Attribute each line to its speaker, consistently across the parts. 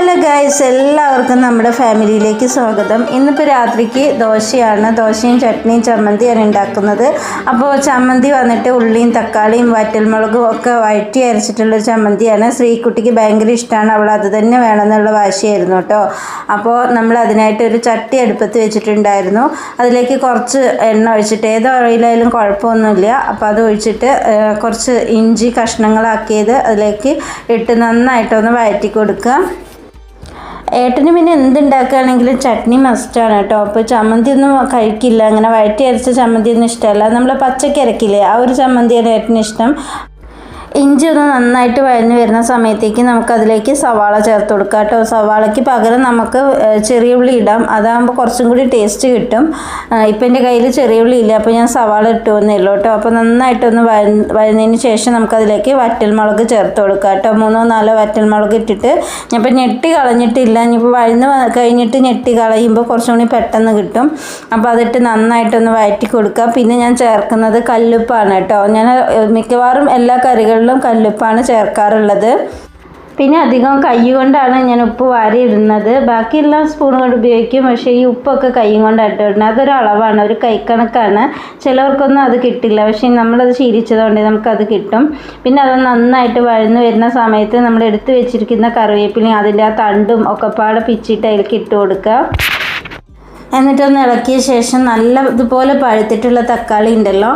Speaker 1: Hello guys എല്ലാവർക്കും നമ്മുടെ ഫാമിലിയിലേക്ക് സ്വാഗതം. ഇന്നിപ്പോൾ രാത്രിക്ക് ദോശയാണ്. ദോശയും ചട്നിയും ചമ്മന്തിയാണ് ഉണ്ടാക്കുന്നത്. അപ്പോൾ ചമ്മന്തി വന്നിട്ട് ഉള്ളിയും തക്കാളിയും വറ്റൽമുളകും ഒക്കെ വഴറ്റി അരച്ചിട്ടുള്ള ചമ്മന്തിയാണ്. ശ്രീകുട്ടിക്ക് ഭയങ്കര ഇഷ്ടമാണ് അവൾ അത് തന്നെ വേണമെന്നുള്ള വാശിയായിരുന്നു കേട്ടോ. അപ്പോൾ നമ്മൾ അതിനായിട്ട് ഒരു ചട്ടി അടുപ്പത്ത് വെച്ചിട്ടുണ്ടായിരുന്നു. അതിലേക്ക് കുറച്ച് എണ്ണ ഒഴിച്ചിട്ട് ഏത് ഓയിലായാലും കുഴപ്പമൊന്നുമില്ല. അപ്പോൾ അത് ഒഴിച്ചിട്ട് കുറച്ച് ഇഞ്ചി കഷ്ണങ്ങളാക്കിയത് അതിലേക്ക് ഇട്ട് നന്നായിട്ടൊന്ന് വഴറ്റി കൊടുക്കുക. ഏട്ടന് പിന്നെ എന്തുണ്ടാക്കുകയാണെങ്കിലും ചട്നി മസ്റ്റാണ് കേട്ടോ. അപ്പോൾ ചമ്മന്തി ഒന്നും കഴിക്കില്ല. അങ്ങനെ വഴറ്റി അരച്ച ചമ്മന്തി ഒന്നും ഇഷ്ടമല്ല. നമ്മൾ പച്ചക്കരക്കില്ലേ ആ ഒരു ചമ്മന്തിയാണ് ഏട്ടന് ഇഷ്ടം. ഇഞ്ചി ഒന്ന് നന്നായിട്ട് വഴഞ്ഞു വരുന്ന സമയത്തേക്ക് നമുക്കതിലേക്ക് സവാള ചേർത്ത് കൊടുക്കാം കേട്ടോ. സവാളയ്ക്ക് പകരം നമുക്ക് ചെറിയ ഉള്ളി ഇടാം. അതാകുമ്പോൾ കുറച്ചും കൂടി ടേസ്റ്റ് കിട്ടും. ഇപ്പം എന്റെ കയ്യിൽ ചെറിയ ഉള്ളി ഇല്ല അപ്പോൾ ഞാൻ സവാള ഇട്ടു വന്നില്ല കേട്ടോ. അപ്പോൾ നന്നായിട്ടൊന്ന് വഴ- വഴഞ്ഞതിന് ശേഷം നമുക്കതിലേക്ക് വറ്റൽമുളക് ചേർത്ത് കൊടുക്കാം കേട്ടോ. മൂന്നോ നാലോ വറ്റൽമുളക് ഇട്ടിട്ട് ഞാനിപ്പോൾ ഞെട്ടി കളഞ്ഞിട്ടില്ല. ഇനിയിപ്പോൾ വഴന്ന് കഴിഞ്ഞിട്ട് ഞെട്ടി കളയുമ്പോൾ കുറച്ചും കൂടി പെട്ടെന്ന് കിട്ടും. അപ്പോൾ അതിട്ട് നന്നായിട്ടൊന്ന് വഴറ്റി കൊടുക്കുക പിന്നെ ഞാൻ ചേർക്കുന്നത് കല്ലുപ്പാണ് കേട്ടോ. ഞാൻ മിക്കവാറും എല്ലാ കറികളിലും കല്ലുപ്പാണ് ചേർക്കാറുള്ളത്. പിന്നെ അധികം കൈ കൊണ്ടാണ് ഞാൻ ഉപ്പ് വാരി ഇടുന്നത് ബാക്കിയെല്ലാം സ്പൂൺ കൊണ്ട് ഉപയോഗിക്കും. പക്ഷേ ഈ ഉപ്പൊക്കെ കൈ കൊണ്ട് ഇടുന്നത്. അതൊരു അളവാണ് ഒരു കൈക്കണക്കാണ്. ചിലവർക്കൊന്നും അത് കിട്ടില്ല. പക്ഷേ നമ്മളത് ശീലിച്ചതുകൊണ്ട് നമുക്കത് കിട്ടും. പിന്നെ അത് നന്നായിട്ട് വഴന്ന് വരുന്ന സമയത്ത് നമ്മൾ എടുത്തു വെച്ചിരിക്കുന്ന കറിവേപ്പിലയും അതിന്റെ ആ തണ്ടും ഒക്കെ പാടെ പിച്ചിട്ട് അതിലേക്ക് ഇട്ട് കൊടുക്കുക. എന്നിട്ടൊന്ന് ഇളക്കിയ ശേഷം നല്ല ഇതുപോലെ പഴുത്തിട്ടുള്ള തക്കാളി ഉണ്ടല്ലോ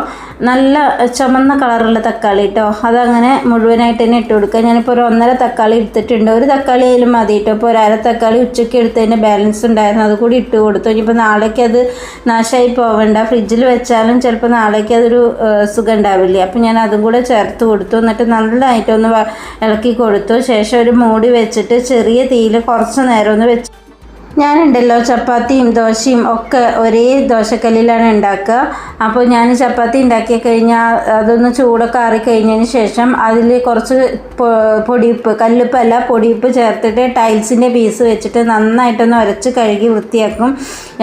Speaker 1: നല്ല ചുമന്ന കളറുള്ള തക്കാളി കേട്ടോ അതങ്ങനെ മുഴുവനായിട്ട് തന്നെ ഇട്ട് കൊടുക്കുക. ഞാനിപ്പോൾ ഒരു ഒന്നര തക്കാളി എടുത്തിട്ടുണ്ട്. ഒരു തക്കാളി ആയാലും മതി കേട്ടോ ഇപ്പോൾ ഒരു അര തക്കാളി ഉച്ചയ്ക്ക് എടുത്തതിന്റെ ബാലൻസ് ഉണ്ടായിരുന്നു. അത് കൂടി ഇട്ട് കൊടുത്തു. ഇനിയിപ്പോൾ നാളേക്ക് അത് നാശമായി പോവണ്ട. ഫ്രിഡ്ജിൽ വെച്ചാലും ചിലപ്പോൾ നാളേക്ക് അതൊരു സുഖം ഉണ്ടാവില്ലേ. അപ്പോൾ ഞാൻ അതും കൂടെ ചേർത്ത് കൊടുത്തു. എന്നിട്ട് നല്ലതായിട്ടൊന്ന് ഇളക്കി കൊടുത്തു. ശേഷം ഒരു മൂടി വെച്ചിട്ട് ചെറിയ തീയിൽ കുറച്ച് നേരം ഒന്ന് വെച്ച് ഞാനുണ്ടല്ലോ ചപ്പാത്തിയും ദോശയും ഒക്കെ ഒരേ ദോശക്കല്ലിലാണ് ഉണ്ടാക്കുക. അപ്പോൾ ഞാൻ ചപ്പാത്തി ഉണ്ടാക്കി കഴിഞ്ഞാൽ അതൊന്ന് ചൂടൊക്കെ ആറി കഴിഞ്ഞതിന് ശേഷം അതിൽ കുറച്ച് പൊടിയുപ്പ് കല്ലുപ്പല്ല പൊടിയുപ്പ് ചേർത്തിട്ട് ടൈൽസിന്റെ പീസ് വെച്ചിട്ട് നന്നായിട്ടൊന്ന് ഉരച്ച് കഴുകി വൃത്തിയാക്കും.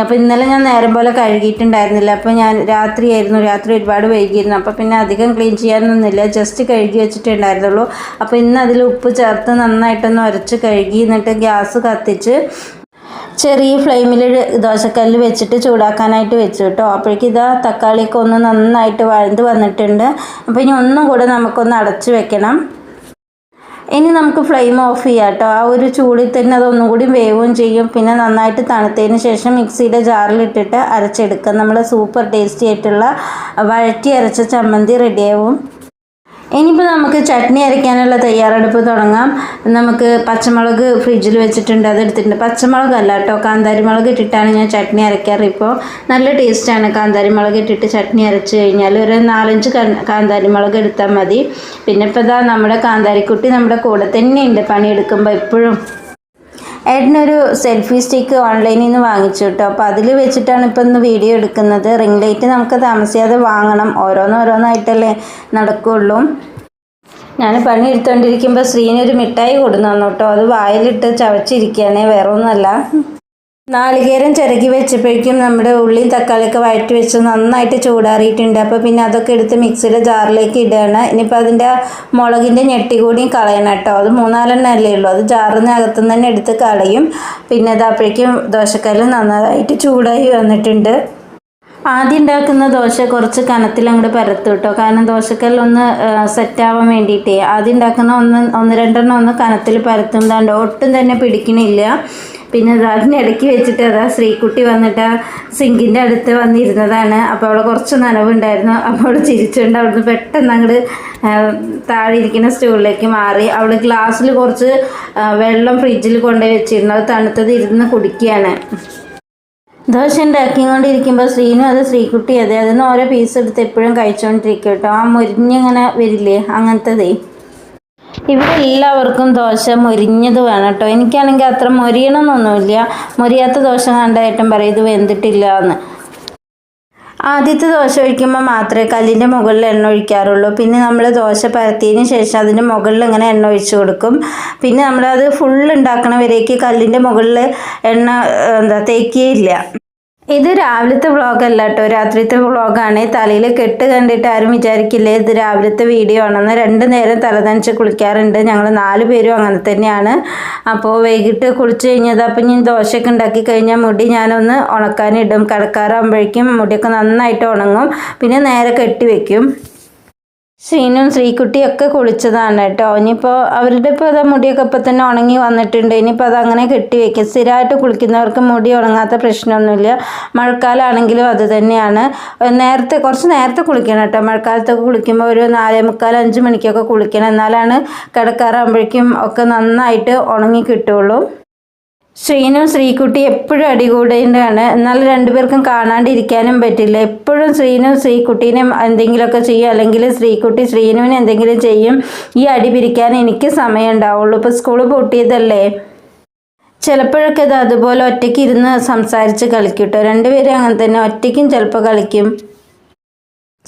Speaker 1: അപ്പോൾ ഇന്നലെ ഞാൻ നേരം പോലെ കഴുകിയിട്ടുണ്ടായിരുന്നില്ല. അപ്പോൾ ഞാൻ രാത്രിയായിരുന്നു. രാത്രി ഒരുപാട് വൈകിയിരുന്നു. അപ്പോൾ പിന്നെ അധികം ക്ലീൻ ചെയ്യാനൊന്നുമില്ല ജസ്റ്റ് കഴുകി വെച്ചിട്ടുണ്ടായിരുന്നുള്ളൂ അപ്പോൾ ഇന്ന് അതിൽ ഉപ്പ് ചേർത്ത് നന്നായിട്ടൊന്ന് ഉരച്ച് കഴുകി എന്നിട്ട് ഗ്യാസ് കത്തിച്ച് ചെറിയ ഫ്ലെയിമിൽ ദോശക്കല്ല് വെച്ചിട്ട് ചൂടാക്കാനായിട്ട് വെച്ചു കേട്ടോ. അപ്പോഴേക്കും ഇതാ തക്കാളിയൊക്കെ ഒന്ന് നന്നായിട്ട് വഴണ്ട് വന്നിട്ടുണ്ട്. അപ്പോൾ ഇനി ഒന്നും കൂടെ നമുക്കൊന്ന് അടച്ചു വെക്കണം. ഇനി നമുക്ക് ഫ്ലെയിം ഓഫ് ചെയ്യാം കേട്ടോ. ആ ഒരു ചൂടിൽ തന്നെ അതൊന്നും കൂടി വേവും ചെയ്യും. പിന്നെ നന്നായിട്ട് തണുത്തതിന് ശേഷം മിക്സിയുടെ ജാറിലിട്ടിട്ട് അരച്ചെടുക്കാം. നമ്മൾ സൂപ്പർ ടേസ്റ്റി ആയിട്ടുള്ള വഴറ്റി അരച്ച ചമ്മന്തി റെഡിയാവും ഇനിയിപ്പോൾ നമുക്ക് ചട്നി അരയ്ക്കാനുള്ള തയ്യാറെടുപ്പ് തുടങ്ങാം. നമുക്ക് പച്ചമുളക് ഫ്രിഡ്ജിൽ വെച്ചിട്ടുണ്ട് അത് എടുത്തിട്ടുണ്ട് പച്ചമുളക് അല്ല കേട്ടോ കാന്താരി മുളക് ഇട്ടിട്ടാണ് ഞാൻ ചട്നി അരയ്ക്കാറ് ഇപ്പോൾ നല്ല ടേസ്റ്റാണ് കാന്താരി മുളക് ഇട്ടിട്ട് ചട്നി അരച്ച് കഴിഞ്ഞാൽ ഒരു നാലഞ്ച് കാന്താരി മുളക് എടുത്താൽ മതി. പിന്നെ ഇപ്പോൾ ഇതാ നമ്മുടെ കാന്താരിക്കുട്ടി നമ്മുടെ കൂടെ തന്നെയുണ്ട് പണിയെടുക്കുമ്പോൾ എപ്പോഴും. ഏട്ടനൊരു സെൽഫി സ്റ്റിക്ക് ഓൺലൈനിൽ നിന്ന് വാങ്ങിച്ചു കേട്ടോ അപ്പോൾ അതിൽ വെച്ചിട്ടാണ് ഇപ്പോൾ ഇന്ന് വീഡിയോ എടുക്കുന്നത്. റിംഗ് ലൈറ്റ് നമുക്ക് താമസിയാതെ വാങ്ങണം. ഓരോന്നോരോന്നായിട്ടല്ലേ നടക്കുള്ളൂ. ഞാൻ പണി എടുത്തുകൊണ്ടിരിക്കുമ്പോൾ ശ്രീനൊരു മിഠായി കൊടുന്നു കേട്ടോ അത് വായിലിട്ട് ചവച്ചിരിക്കുകയാണേ. വേറെ ഒന്നുമല്ല നാളികേരം ചിരകി വെച്ചപ്പോഴേക്കും നമ്മുടെ ഉള്ളിയും തക്കാളിയൊക്കെ വഴറ്റി വെച്ച് നന്നായിട്ട് ചൂടാറിയിട്ടുണ്ട്. അപ്പോൾ പിന്നെ അതൊക്കെ എടുത്ത് മിക്സിയുടെ ജാറിലേക്ക് ഇടുകയാണ്. ഇനിയിപ്പോൾ അതിന്റെ മുളകിന്റെ ഞെട്ടി കൂടിയും കളയണം കേട്ടോ. അത് മൂന്നാലെണ്ണം അല്ലേ ഉള്ളൂ. അത് ജാറിന് അകത്തുനിന്ന് തന്നെ എടുത്ത് കളയും. പിന്നെ അതപ്പോഴേക്കും ദോശക്കല്ല് നന്നായിട്ട് ചൂടായി വന്നിട്ടുണ്ട്. ആദ്യം ഉണ്ടാക്കുന്ന ദോശ കുറച്ച് കനത്തിൽ അങ്ങോട്ട് പരത്തു കേട്ടോ. കാരണം ദോശക്കല്ലൊന്ന് സെറ്റാവാൻ വേണ്ടിയിട്ടേ. ആദ്യം ഉണ്ടാക്കുന്ന ഒന്ന് ഒന്ന് രണ്ടെണ്ണം ഒന്ന് കനത്തിൽ പരത്തുന്നതാണ്ട് ഒട്ടും തന്നെ പിടിക്കണില്ല. പിന്നെ അത് അതിനിടയ്ക്ക് വെച്ചിട്ട് അതാ ശ്രീകുട്ടി വന്നിട്ട് സിങ്കിന്റെ അടുത്ത് വന്നിരുന്നതാണ്. അപ്പോൾ അവിടെ കുറച്ച് നനവുണ്ടായിരുന്നു. അപ്പോൾ അവൾ ചിരിച്ചുകൊണ്ട് അവിടുന്ന് പെട്ടെന്ന് അങ്ങോട്ട് താഴെ ഇരിക്കുന്ന സ്റ്റൂളിലേക്ക് മാറി. അവൾ ഗ്ലാസ്സിൽ കുറച്ച് വെള്ളം ഫ്രിഡ്ജിൽ കൊണ്ടുപോയി വെച്ചിരുന്നു. അത് തണുത്തത് ഇരുന്ന് കുടിക്കുകയാണ്. ദോശ ഉണ്ടാക്കിക്കൊണ്ടിരിക്കുമ്പോൾ ശ്രീനും അത് ശ്രീകുട്ടി അതെ അതിൽ നിന്ന് ഓരോ പീസ് എടുത്ത് എപ്പോഴും കഴിച്ചുകൊണ്ടിരിക്കും കേട്ടോ. ആ മുരിഞ്ഞിങ്ങനെ വരില്ലേ അങ്ങനത്തതേ. ഇവിടെ എല്ലാവർക്കും ദോശ മൊരിഞ്ഞത് വേണം കേട്ടോ. എനിക്കാണെങ്കിൽ അത്ര മൊരിയണമെന്നൊന്നുമില്ല മൊരിയാത്ത ദോശ കണ്ടായിട്ടും പറയും ഇത് വെന്തിട്ടില്ല എന്ന്. ആദ്യത്തെ ദോശ ഒഴിക്കുമ്പോൾ മാത്രമേ കല്ലിന്റെ മുകളിൽ എണ്ണ ഒഴിക്കാറുള്ളൂ. പിന്നെ നമ്മൾ ദോശ പരത്തിയതിന് ശേഷം അതിന്റെ മുകളിൽ ഇങ്ങനെ എണ്ണ ഒഴിച്ച് കൊടുക്കും. പിന്നെ നമ്മളത് ഫുൾ ഉണ്ടാക്കണ വരേക്ക് കല്ലിന്റെ മുകളിൽ എണ്ണ എന്താ തേക്കുകയില്ല ഇത് രാവിലത്തെ വ്ളോഗല്ല കേട്ടോ രാത്രിത്തെ വ്ളോഗാണ്. തലയിൽ കെട്ട് കണ്ടിട്ട് ആരും വിചാരിക്കില്ലേ ഇത് രാവിലത്തെ വീഡിയോ ആണെന്ന്. രണ്ട് നേരം തലനനച്ച് കുളിക്കാറുണ്ട്. ഞങ്ങൾ നാല് പേരും അങ്ങനെ തന്നെയാണ്. അപ്പോൾ വൈകിട്ട് കുളിച്ച് കഴിഞ്ഞത് അപ്പം ഞാൻ ദോശയൊക്കെ ഉണ്ടാക്കി കഴിഞ്ഞാൽ മുടി ഞാനൊന്ന് ഉണക്കാനിടും. കിടക്കാറാകുമ്പോഴേക്കും മുടിയൊക്കെ നന്നായിട്ട് ഉണങ്ങും. പിന്നെ നേരെ കെട്ടി വെക്കും. ശ്രീനും ശ്രീകുട്ടിയും ഒക്കെ കുളിച്ചതാണ് കേട്ടോ. ഇനിയിപ്പോൾ അവരുടെ ഇപ്പോൾ അത് മുടിയൊക്കെ ഇപ്പം തന്നെ ഉണങ്ങി വന്നിട്ടുണ്ട്. ഇനിയിപ്പോൾ അത് അങ്ങനെ കെട്ടി വെക്കും. സ്ഥിരമായിട്ട് കുളിക്കുന്നവർക്ക് മുടി ഉണങ്ങാത്ത പ്രശ്നമൊന്നുമില്ല. മഴക്കാലമാണെങ്കിലും അത് തന്നെയാണ്. നേരത്തെ കുറച്ച് നേരത്തെ കുളിക്കണം കേട്ടോ. മഴക്കാലത്തൊക്കെ കുളിക്കുമ്പോൾ ഒരു നാലേ മുക്കാൽ അഞ്ച് മണിക്കൊക്കെ കുളിക്കണം. എന്നാലാണ് കിടക്കാറാകുമ്പോഴേക്കും ഒക്കെ നന്നായിട്ട് ഉണങ്ങി കിട്ടുള്ളൂ ശ്രീനും ശ്രീക്കുട്ടി എപ്പോഴും അടികൂടേണ്ടതാണ്. എന്നാൽ രണ്ടുപേർക്കും കാണാണ്ടിരിക്കാനും പറ്റില്ല. എപ്പോഴും ശ്രീനും ശ്രീക്കുട്ടീനും എന്തെങ്കിലുമൊക്കെ ചെയ്യും അല്ലെങ്കിൽ ശ്രീക്കുട്ടി ശ്രീനുവിന് എന്തെങ്കിലും ചെയ്യും ഈ അടി പിരിക്കാൻ എനിക്ക് സമയം ഉണ്ടാവുള്ളൂ ഇപ്പോൾ സ്കൂൾ പൂട്ടിയതല്ലേ? ചിലപ്പോഴൊക്കെ ഇത് അതുപോലെ ഒറ്റയ്ക്ക് ഇരുന്ന് സംസാരിച്ച് കളിക്കും കേട്ടോ. രണ്ടുപേരും അങ്ങനെ തന്നെ ഒറ്റയ്ക്കും ചിലപ്പോൾ കളിക്കും.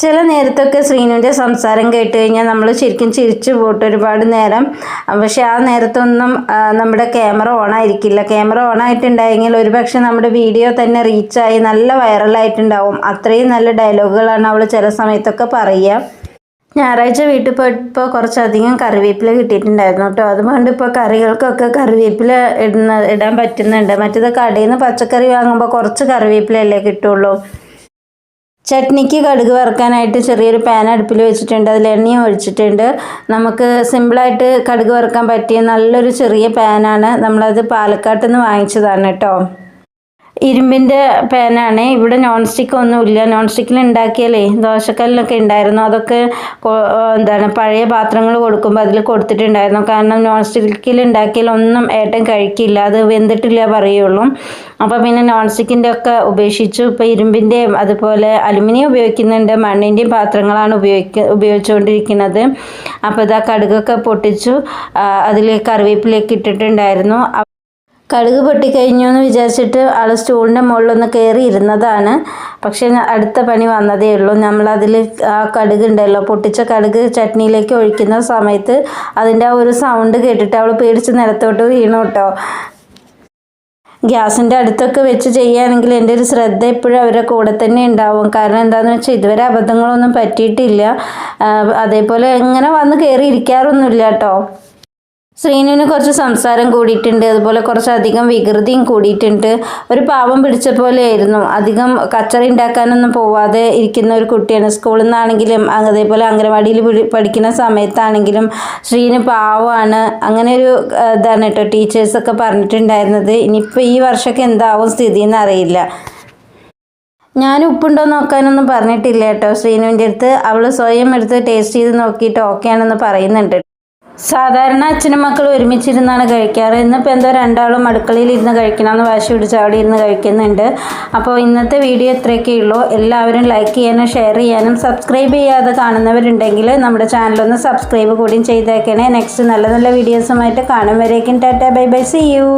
Speaker 1: ചില നേരത്തൊക്കെ ശ്രീനുവിന്റെ സംസാരം കേട്ട് കഴിഞ്ഞാൽ നമ്മൾ ശരിക്കും ചിരിച്ചു പോട്ട് ഒരുപാട് നേരം. പക്ഷെ ആ നേരത്തൊന്നും നമ്മുടെ ക്യാമറ ഓൺ ആയിരിക്കില്ല ക്യാമറ ഓൺ ആയിട്ടുണ്ടായെങ്കിൽ ഒരുപക്ഷെ നമ്മുടെ വീഡിയോ തന്നെ റീച്ചായി നല്ല വൈറലായിട്ടുണ്ടാവും. അത്രയും നല്ല ഡയലോഗുകളാണ് അവൾ ചില സമയത്തൊക്കെ പറയുക. ഞായറാഴ്ച വീട്ടിൽ പോയപ്പോൾ കുറച്ചധികം കറിവേപ്പില കിട്ടിയിട്ടുണ്ടായിരുന്നു കേട്ടോ. അതുകൊണ്ട് ഇപ്പോൾ കറികൾക്കൊക്കെ കറിവേപ്പില ഇടുന്ന ഇടാൻ പറ്റുന്നുണ്ട്. മറ്റേത് കടയിൽ നിന്ന് പച്ചക്കറി വാങ്ങുമ്പോൾ കുറച്ച് കറിവേപ്പിലല്ലേ കിട്ടുള്ളൂ. ചട്നിക്ക് കടുക് വറുക്കാനായിട്ട് ചെറിയൊരു പാൻ അടുപ്പിൽ വെച്ചിട്ടുണ്ട്. അതിൽ എണ്ണയും ഒഴിച്ചിട്ടുണ്ട്. നമുക്ക് സിമ്പിളായിട്ട് കടുക് വറുക്കാൻ പറ്റിയ നല്ലൊരു ചെറിയ പാനാണ് നമ്മളത് പാലക്കാട്ടിൽ നിന്ന് വാങ്ങിച്ചതാണ് കേട്ടോ. ഇരുമ്പിന്റെ പാനാണ്. ഇവിടെ നോൺ സ്റ്റിക്ക് ഒന്നുമില്ല. നോൺ സ്റ്റിക്കിൽ ഉണ്ടാക്കിയാലേ ദോശക്കല്ലൊക്കെ ഉണ്ടായിരുന്നു. അതൊക്കെ എന്താണ് പഴയ പാത്രങ്ങൾ കൊടുക്കുമ്പോൾ അതിൽ കൊടുത്തിട്ടുണ്ടായിരുന്നു. കാരണം നോൺ സ്റ്റിക്കിൽ ഉണ്ടാക്കിയാൽ ഒന്നും ഏട്ടൻ കഴിക്കില്ല. അത് വെന്തിട്ടില്ല പറയുള്ളൂ. അപ്പോൾ പിന്നെ നോൺ സ്റ്റിക്കിന്റെ ഒക്കെ ഉപേക്ഷിച്ചു. ഇപ്പോൾ ഇരുമ്പിന്റെയും അതുപോലെ അലുമിനിയം ഉപയോഗിക്കുന്നുണ്ട്. മണ്ണിന്റെയും പാത്രങ്ങളാണ് ഉപയോഗിക്ക ഉപയോഗിച്ചുകൊണ്ടിരിക്കുന്നത്. അപ്പോൾ ഇതാ കടുകൊക്കെ പൊട്ടിച്ചു. അതിൽ കറിവേപ്പിലേക്ക് ഇട്ടിട്ടുണ്ടായിരുന്നു. കടുക് പൊട്ടിക്കഴിഞ്ഞു എന്ന് വിചാരിച്ചിട്ട് ആൾ സ്റ്റൂളിന്റെ മുകളിലൊന്ന് കയറി ഇരുന്നതാണ്. പക്ഷേ അടുത്ത പണി വന്നതേ ഉള്ളൂ. നമ്മളതിൽ ആ കടുക് ഉണ്ടല്ലോ പൊട്ടിച്ച കടുക് ചട്നിയിലേക്ക് ഒഴിക്കുന്ന സമയത്ത് അതിന്റെ ആ ഒരു സൗണ്ട് കേട്ടിട്ട് അവൾ പേടിച്ച് നിലത്തോട്ട് വീണു കേട്ടോ ഗ്യാസിന്റെ അടുത്തൊക്കെ വെച്ച് ചെയ്യുകയാണെങ്കിൽ എന്റെ ഒരു ശ്രദ്ധ എപ്പോഴും അവരുടെ കൂടെ തന്നെ ഉണ്ടാവും. കാരണം എന്താണെന്ന് വെച്ചാൽ ഇതുവരെ അബദ്ധങ്ങളൊന്നും പറ്റിയിട്ടില്ല. അതേപോലെ എങ്ങനെ വന്ന് കയറി ഇരിക്കാറൊന്നുമില്ല കേട്ടോ ശ്രീനുവിന് കുറച്ച് സംസാരം കൂടിയിട്ടുണ്ട് അതുപോലെ കുറച്ച് അധികം വികൃതിയും കൂടിയിട്ടുണ്ട്. ഒരു പാവം പിടിച്ച പോലെ ആയിരുന്നു അധികം കച്ചറ ഉണ്ടാക്കാനൊന്നും പോവാതെ ഇരിക്കുന്ന ഒരു കുട്ടിയാണ്. സ്കൂളിൽ നിന്നാണെങ്കിലും അതേപോലെ അംഗനവാടിയിൽ പഠിക്കുന്ന സമയത്താണെങ്കിലും ശ്രീനു പാവമാണ്. അങ്ങനെ ഒരു ഇതാണ് കേട്ടോ ടീച്ചേഴ്സൊക്കെ പറഞ്ഞിട്ടുണ്ടായിരുന്നത്. ഇനിയിപ്പോൾ ഈ വർഷമൊക്കെ എന്താവും സ്ഥിതി എന്ന് അറിയില്ല. ഞാൻ ഉപ്പുണ്ടോ നോക്കാനൊന്നും പറഞ്ഞിട്ടില്ല കേട്ടോ ശ്രീനുവിന്റെ അടുത്ത് അവൾ സ്വയം എടുത്ത് ടേസ്റ്റ് ചെയ്ത് നോക്കിയിട്ട് ഓക്കെ ആണെന്ന് പറയുന്നുണ്ട് സാധാരണ അച്ഛനും മക്കളും ഒരുമിച്ചിരുന്നാണ് കഴിക്കാറ്. ഇന്നിപ്പോൾ എന്തോ രണ്ടാളും അടുക്കളയിൽ ഇരുന്ന് കഴിക്കണമെന്ന് വാശി പിടിച്ച് അവിടെ ഇരുന്ന് കഴിക്കുന്നുണ്ട്. അപ്പോൾ ഇന്നത്തെ വീഡിയോ ഇത്രയൊക്കെ ഉള്ളൂ. എല്ലാവരും ലൈക്ക് ചെയ്യാനും ഷെയർ ചെയ്യാനും സബ്സ്ക്രൈബ് ചെയ്യാതെ കാണുന്നവരുണ്ടെങ്കിൽ നമ്മുടെ ചാനലൊന്ന് സബ്സ്ക്രൈബ് കൂടിയും ചെയ്തേക്കണേ. നെക്സ്റ്റ് നല്ല നല്ല വീഡിയോസുമായിട്ട് കാണും വരേക്കും. Tata bye bye see U